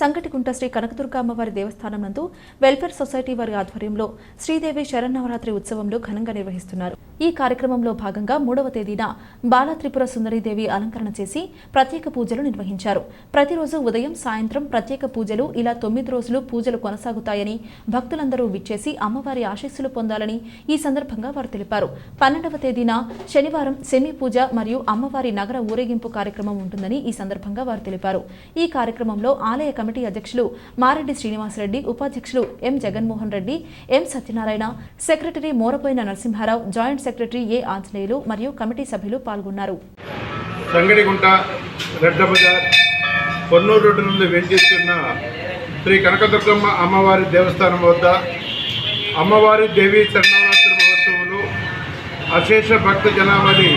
సంకటికుంట శ్రీ కనకదుర్గామ్మవారి దేవస్థానం నందు welfare society వారి ఆధ్వర్యంలో శ్రీదేవి శరన్నవరాత్రి ఉత్సవంలో ఘనంగా నిర్వహిస్తున్నారు. ఈ కార్యక్రమంలో భాగంగా మూడవ తేదీన బాల త్రిపుర సుందరీదేవి అలంకరణ చేసి ప్రత్యేక పూజలు నిర్వహించారు. ప్రతిరోజు ఉదయం సాయంత్రం ప్రత్యేక పూజలు ఇలా తొమ్మిది రోజులు పూజలు కొనసాగుతాయని భక్తులందరూ విచ్చేసి అమ్మవారి ఆశీస్సులు పొందాలని ఈ సందర్భంగా వారు తెలిపారు. పన్నెండవ తేదీన శనివారం సెమీ పూజ మరియు అమ్మవారి నగర ఊరేగింపు కార్యక్రమం ఉంటుందని ఈ సందర్భంగా వారు తెలిపారు. ఈ కార్యక్రమంలో ఆలయ కమిటీ అధ్యక్షులు మారెడ్డి శ్రీనివాసరెడ్డి ఉపాధ్యక్షులు M Jaganmohan Reddy M Satyanarayana secretary Morapoyina Narasimha Rao joint secretary A Anjaneyulu మరియు కమిటీ సభ్యులు పాల్గొన్నారు. సంగడిగుంట రెడ్డ బజార్ పొన్నూరు రోడ్డు నుండి వెంచేస్తున్న శ్రీ కనకదుర్గమ్మ అమ్మవారి దేవస్థానం వద్ద అమ్మవారి దేవి శరణవరాత్రి మహోత్సవాలు అశేష భక్త జనాభాని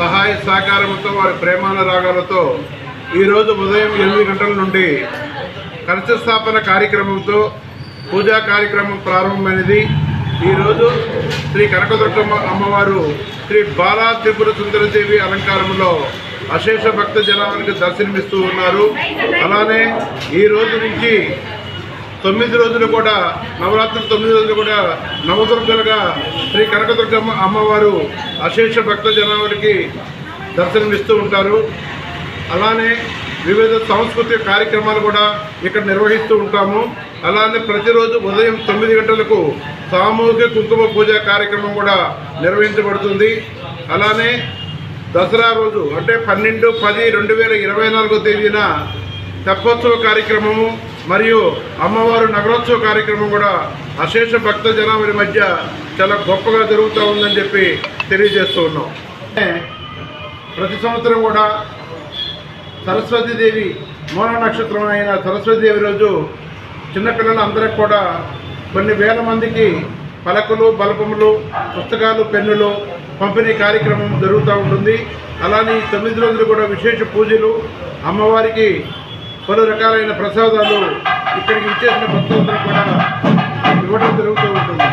సహాయ సహకారంతో వారి ప్రేమాల రాగాలతో ఈరోజు ఉదయం ఎనిమిది గంటల నుండి కలశ స్థాపన కార్యక్రమంతో పూజా కార్యక్రమం ప్రారంభమైనది. ఈరోజు శ్రీ కనకదుర్గమ్మ అమ్మవారు శ్రీ బాలా త్రిపుర సుందరదేవి అలంకారంలో అశేష భక్త జనానికి దర్శనమిస్తూ ఉన్నారు. అలానే ఈ రోజు నుంచి తొమ్మిది రోజులు కూడా నవరాత్రులు తొమ్మిది రోజులు కూడా నవదుర్గలుగా శ్రీ కనకదుర్గమ్మ అమ్మవారు అశేష భక్త జనానికి దర్శనమిస్తూ ఉంటారు. అలానే వివిధ సాంస్కృతిక కార్యక్రమాలు కూడా ఇక్కడ నిర్వహిస్తూ ఉంటాము. అలానే ప్రతిరోజు ఉదయం తొమ్మిది గంటలకు సామూహిక కుంకుమ పూజ కార్యక్రమం కూడా నిర్వహించబడుతుంది. అలానే దసరా రోజు అంటే పన్నెండు పది రెండు వేల ఇరవై నాలుగో తేదీన తెప్పోత్సవ కార్యక్రమము మరియు అమ్మవారు నగరోత్సవ కార్యక్రమం కూడా అశేష భక్త జనాభా మధ్య చాలా గొప్పగా జరుగుతూ ఉందని చెప్పి తెలియజేస్తూ ఉన్నాం. ప్రతి సంవత్సరం కూడా సరస్వతీదేవి మూల నక్షత్రం అయిన సరస్వతీదేవి రోజు చిన్నపిల్లలు అందరికి కూడా కొన్ని వేల మందికి పలకలు బలపములు పుస్తకాలు పెన్నులు పంపిణీ కార్యక్రమం జరుగుతూ ఉంటుంది. అలానే ఈ తొమ్మిది రోజులు కూడా విశేష పూజలు అమ్మవారికి పలు రకాలైన ప్రసాదాలు ఇక్కడికి ఇచ్చేసిన భక్తులందరూ కూడా ఇవ్వడం జరుగుతూ ఉంటుంది.